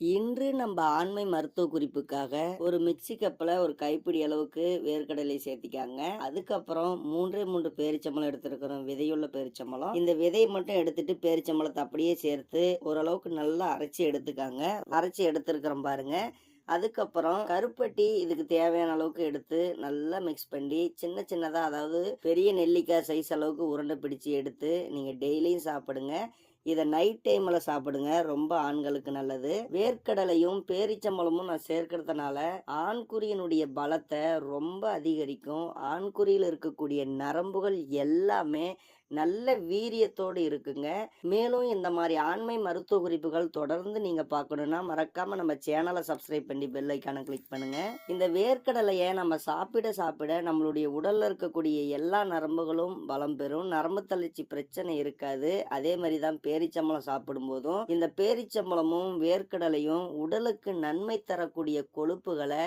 இன்று நம்ம ஆண்மை மருத்துவ குறிப்புக்காக ஒரு மிக்சி கப்பில் ஒரு கைப்பிடி அளவுக்கு வேர்க்கடலை சேர்த்திக்காங்க. அதுக்கப்புறம் மூன்றே மூன்று பேரிச்சம்பளம் எடுத்திருக்கிறோம். விதையுள்ள பேரிச்சம்பளம் இந்த விதையை மட்டும் எடுத்துட்டு பேரிச்சம்பளத்தை அப்படியே சேர்த்து ஓரளவுக்கு நல்லா அரைச்சி எடுத்துக்காங்க. அரைச்சி எடுத்திருக்கிறோம் பாருங்க. அதுக்கப்புறம் கருப்பட்டி இதுக்கு தேவையான அளவுக்கு எடுத்து நல்லா மிக்ஸ் பண்ணி சின்ன சின்னதாக அதாவது பெரிய நெல்லிக்காய் சைஸ் அளவுக்கு உருண்டை பிடிச்சு எடுத்து நீங்கள் டெய்லியும் சாப்பிடுங்க. இதை நைட் டைமில் சாப்பிடுங்க. ரொம்ப ஆண்களுக்கு நல்லது. வேர்க்கடலையும் பேரிச்சம்பழமும் நான் சேர்க்கிறதுனால ஆண்குறியினுடைய பலத்தை ரொம்ப அதிகரிக்கும். ஆண்குறியில் இருக்கக்கூடிய நரம்புகள் எல்லாமே நல்ல வீரியத்தோடு இருக்குங்க. மேலும் இந்த மாதிரி ஆண்மை மருத்துவ குறிப்புகள் தொடர்ந்து நீங்கள் பார்க்கணும்னா மறக்காமல் நம்ம சேனலை சப்ஸ்கிரைப் பண்ணி பெல் ஐக்கானை கிளிக் பண்ணுங்க. இந்த வேர்க்கடலையை நம்ம சாப்பிட சாப்பிட நம்மளுடைய உடலில் இருக்கக்கூடிய எல்லா நரம்புகளும் பலம் பெறும். நரம்பு தளர்ச்சி பிரச்சனை இருக்காது. அதே மாதிரி தான் பேரிச்சம்பழம் சாப்பிடும்போதும் இந்த பேரிச்சம்பழமும் வேர்க்கடலையும் உடலுக்கு நன்மை தரக்கூடிய கொழுப்புகளை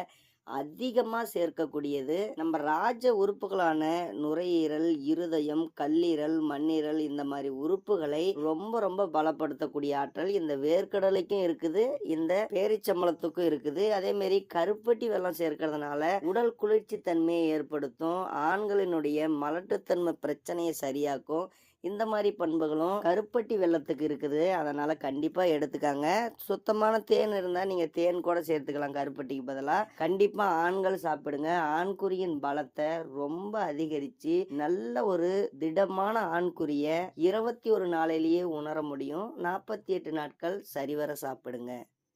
அதிகமாக சேர்க்கக்கூடியது. நம்ம ராஜ உறுப்புகளான நுரையீரல் இருதயம் கல்லீரல் மண்ணீரல் இந்த மாதிரி உறுப்புகளை ரொம்ப ரொம்ப பலப்படுத்தக்கூடிய ஆற்றல் இந்த வேர்க்கடலைக்கும் இருக்குது இந்த பேரிச்சம்பளத்துக்கும் இருக்குது. அதே மாதிரி கருப்பட்டி வெள்ளம் சேர்க்கறதுனால உடல் குளிர்ச்சி தன்மையை ஏற்படுத்தும் ஆண்களினுடைய மலட்டுத்தன்மை பிரச்சனையை சரியாக்கும் இந்த மாதிரி பண்புகளும் கருப்பட்டி வெள்ளத்துக்கு இருக்குது. அதனால கண்டிப்பா எடுத்துக்காங்க. சுத்தமான தேன் இருந்தா நீங்க தேன் கூட சேர்த்துக்கலாம் கருப்பட்டிக்கு பதிலாக கண்டிப்பா ஆண்கள் சாப்பிடுங்க. ஆண்குறியின் பலத்தை ரொம்ப அதிகரிச்சு நல்ல ஒரு திடமான ஆண்குறிய இருபத்தி ஒரு நாளிலேயே உணர முடியும். நாற்பத்தி எட்டு நாட்கள் சரிவர சாப்பிடுங்க.